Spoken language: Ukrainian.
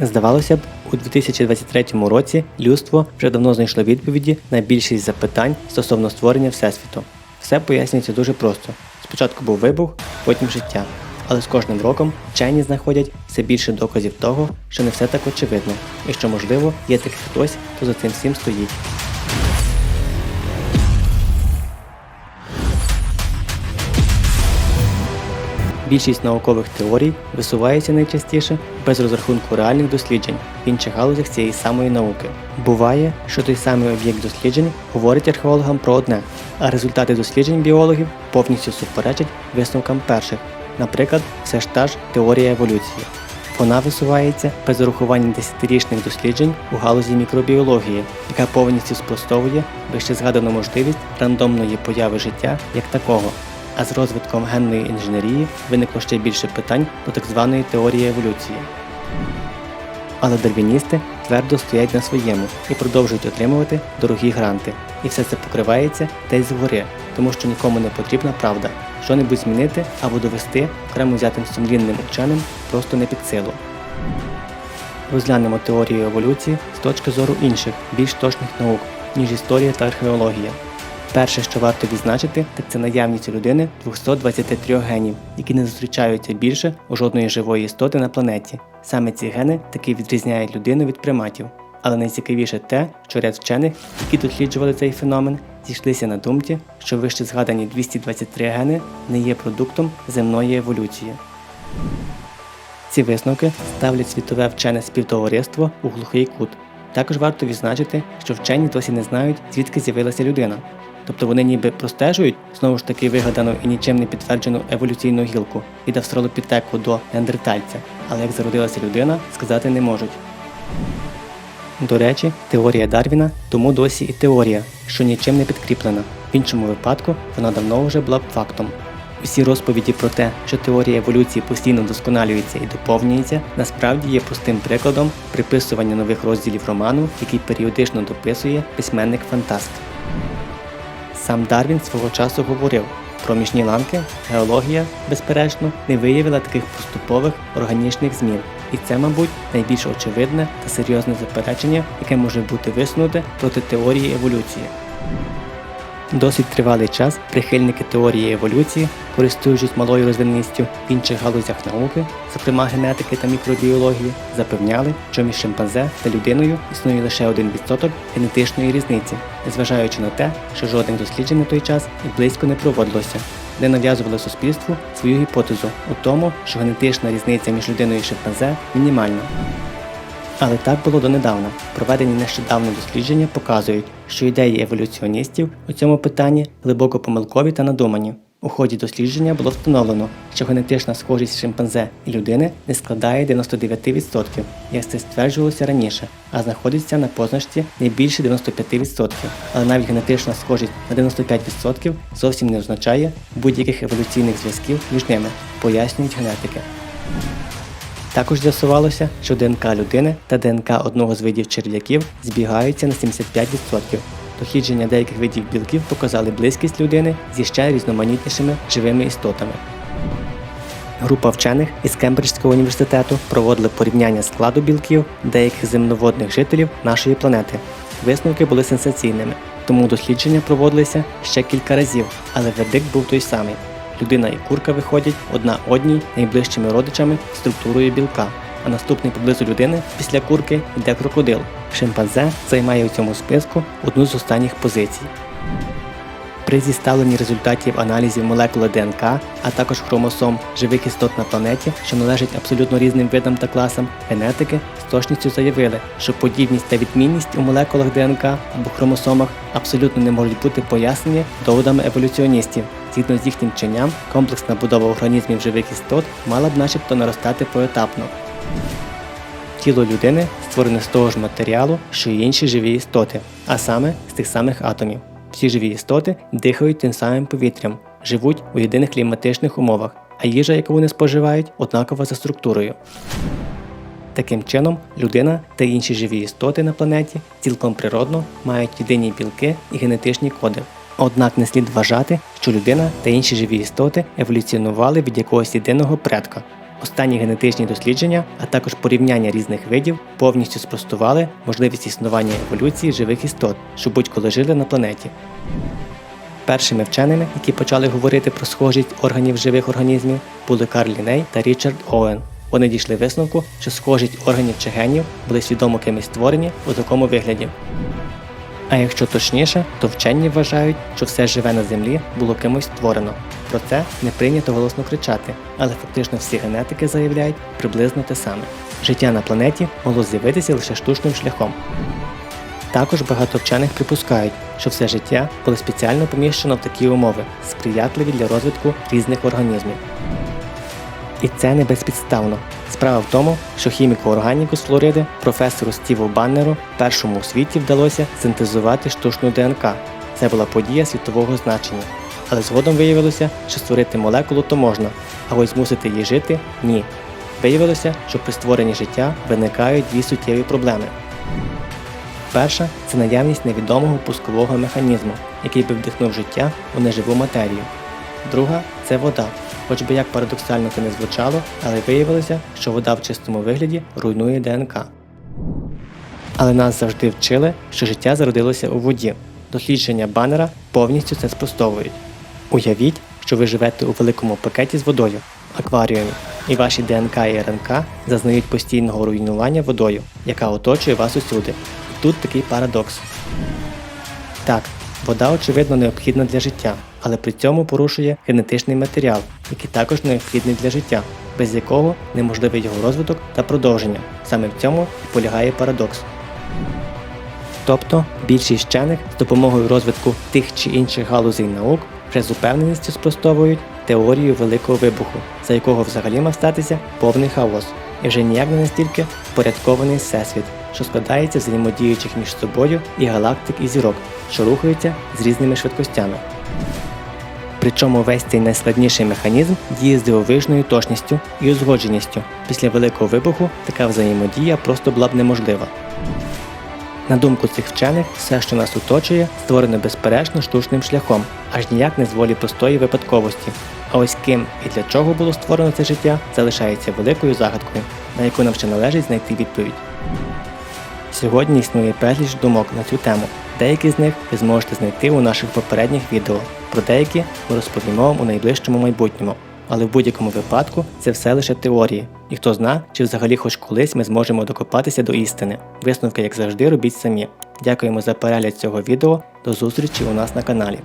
Здавалося б, у 2023 році людство вже давно знайшло відповіді на більшість запитань стосовно створення Всесвіту. Все пояснюється дуже просто. Спочатку був вибух, потім життя. Але з кожним роком вчені знаходять все більше доказів того, що не все так очевидно, і що, можливо, є такий хтось, хто за цим всім стоїть. Більшість наукових теорій висувається найчастіше без розрахунку реальних досліджень в інших галузях цієї самої науки. Буває, що той самий об'єкт досліджень говорить археологам про одне, а результати досліджень біологів повністю суперечать висновкам перших. Наприклад, все ж та ж теорія еволюції. Вона висувається без урахування десятирічних досліджень у галузі мікробіології, яка повністю спростовує вище згадану можливість рандомної появи життя як такого. А з розвитком генної інженерії виникло ще більше питань до так званої теорії еволюції. Але дарвіністи твердо стоять на своєму і продовжують отримувати дорогі гранти. І все це покривається десь згори, тому що нікому не потрібна правда. Що-небудь змінити або довести окремо взятим сумлінним ученим просто не під силу. Розглянемо теорію еволюції з точки зору інших, більш точних наук, ніж історія та археологія. Перше, що варто відзначити, так це наявність людини 223 генів, які не зустрічаються більше у жодної живої істоти на планеті. Саме ці гени таки відрізняють людину від приматів. Але найцікавіше те, що ряд вчених, які досліджували цей феномен, зійшлися на думці, що вище згадані 223 гени не є продуктом земної еволюції. Ці висновки ставлять світове вчене співтовариство у глухий кут. Також варто відзначити, що вчені досі не знають, звідки з'явилася людина. Тобто вони ніби простежують знову ж таки вигадану і нічим не підтверджену еволюційну гілку від австралопітеку до неандертальця, але як зародилася людина, сказати не можуть. До речі, теорія Дарвіна тому досі і теорія, що нічим не підкріплена. В іншому випадку вона давно вже була б фактом. Усі розповіді про те, що теорія еволюції постійно вдосконалюється і доповнюється, насправді є простим прикладом приписування нових розділів роману, який періодично дописує письменник фантаст. Сам Дарвін свого часу говорив, проміжні ланки, геологія, безперечно, не виявила таких поступових органічних змін. І це, мабуть, найбільш очевидне та серйозне заперечення, яке може бути висунуте проти теорії еволюції. Досить тривалий час прихильники теорії еволюції, користуючись малою розвиненістю в інших галузях науки, зокрема генетики та мікробіології, запевняли, що між шимпанзе та людиною існує лише 1% генетичної різниці, незважаючи на те, що жодних досліджень на той час і близько не проводилося, де нав'язували суспільству свою гіпотезу у тому, що генетична різниця між людиною і шимпанзе мінімальна. Але так було донедавна. Проведені нещодавно дослідження показують, що ідеї еволюціоністів у цьому питанні глибоко помилкові та надумані. У ході дослідження було встановлено, що генетична схожість шимпанзе і людини не складає 99%, як це стверджувалося раніше, а знаходиться на позначці не більше 95%. Але навіть генетична схожість на 95% зовсім не означає будь-яких еволюційних зв'язків між ними, пояснюють генетики. Також з'ясувалося, що ДНК людини та ДНК одного з видів черв'яків збігаються на 75%. Дослідження деяких видів білків показали близькість людини зі ще різноманітнішими живими істотами. Група вчених із Кембриджського університету проводили порівняння складу білків деяких земноводних жителів нашої планети. Висновки були сенсаційними, тому дослідження проводилися ще кілька разів, але вердикт був той самий. Людина і курка виходять одна одній найближчими родичами структурою білка, а наступний поблизу людини після курки йде крокодил. Шимпанзе займає у цьому списку одну з останніх позицій. При зіставленні результатів аналізів молекули ДНК, а також хромосом живих істот на планеті, що належать абсолютно різним видам та класам, генетики з точністю заявили, що подібність та відмінність у молекулах ДНК або хромосомах абсолютно не можуть бути пояснені доводами еволюціоністів. Згідно з їхнім вченням, комплексна будова організмів живих істот мала б начебто наростати поетапно. Тіло людини створене з того ж матеріалу, що й інші живі істоти, а саме з тих самих атомів. Всі живі істоти дихають тим самим повітрям, живуть у єдиних кліматичних умовах, а їжа, яку вони споживають, однакова за структурою. Таким чином, людина та інші живі істоти на планеті цілком природно мають єдині білки і генетичні коди. Однак не слід вважати, що людина та інші живі істоти еволюціонували від якогось єдиного предка. Останні генетичні дослідження, а також порівняння різних видів повністю спростували можливість існування еволюції живих істот, що будь-коли жили на планеті. Першими вченими, які почали говорити про схожість органів живих організмів, були Карл Ліней та Річард Оуен. Вони дійшли висновку, що схожість органів чи генів були свідомо кимось створені у такому вигляді. А якщо точніше, то вчені вважають, що все живе на землі було кимось створено. Про це не прийнято голосно кричати, але фактично всі генетики заявляють приблизно те саме. Життя на планеті могло з'явитися лише штучним шляхом. Також багато вчених припускають, що все життя було спеціально поміщено в такі умови, сприятливі для розвитку різних організмів. І це не безпідставно. Справа в тому, що хіміку органіку з Флориди, професору Стіву Баннеру, першому у світі вдалося синтезувати штучну ДНК. Це була подія світового значення. Але згодом виявилося, що створити молекулу то можна, а ось змусити її жити ні. Виявилося, що при створенні життя виникають дві суттєві проблеми. Перша це наявність невідомого пускового механізму, який би вдихнув життя у неживу матерію. Друга це вода. Хоч би як парадоксально це не звучало, але виявилося, що вода в чистому вигляді руйнує ДНК. Але нас завжди вчили, що життя зародилося у воді. Дослідження банера повністю це спростовують. Уявіть, що ви живете у великому пакеті з водою, акваріумі, і ваші ДНК і РНК зазнають постійного руйнування водою, яка оточує вас усюди. Тут такий парадокс. Так, вода очевидно необхідна для життя, але при цьому порушує генетичний матеріал, який також необхідний для життя, без якого неможливий його розвиток та продовження. Саме в цьому і полягає парадокс. Тобто більшість вчених з допомогою розвитку тих чи інших галузей наук вже з упевненістю спростовують теорію великого вибуху, за якого взагалі мав статися повний хаос, і вже ніяк не настільки впорядкований всесвіт, що складається взаємодіючих між собою і галактик і зірок, що рухаються з різними швидкостями. Причому весь цей найскладніший механізм діє з дивовижною точністю і узгодженістю. Після великого вибуху така взаємодія просто була б неможлива. На думку цих вчених, все, що нас оточує, створено безперечно штучним шляхом, аж ніяк не з волі простої випадковості. А ось ким і для чого було створено це життя, залишається великою загадкою, на яку нам ще належить знайти відповідь. Сьогодні існує безліч думок на цю тему. Деякі з них ви зможете знайти у наших попередніх відео. Про деякі ми розповімо вам у найближчому майбутньому. Але в будь-якому випадку це все лише теорії. І хто зна, чи взагалі хоч колись ми зможемо докопатися до істини. Висновки, як завжди, робіть самі. Дякуємо за перегляд цього відео. До зустрічі у нас на каналі.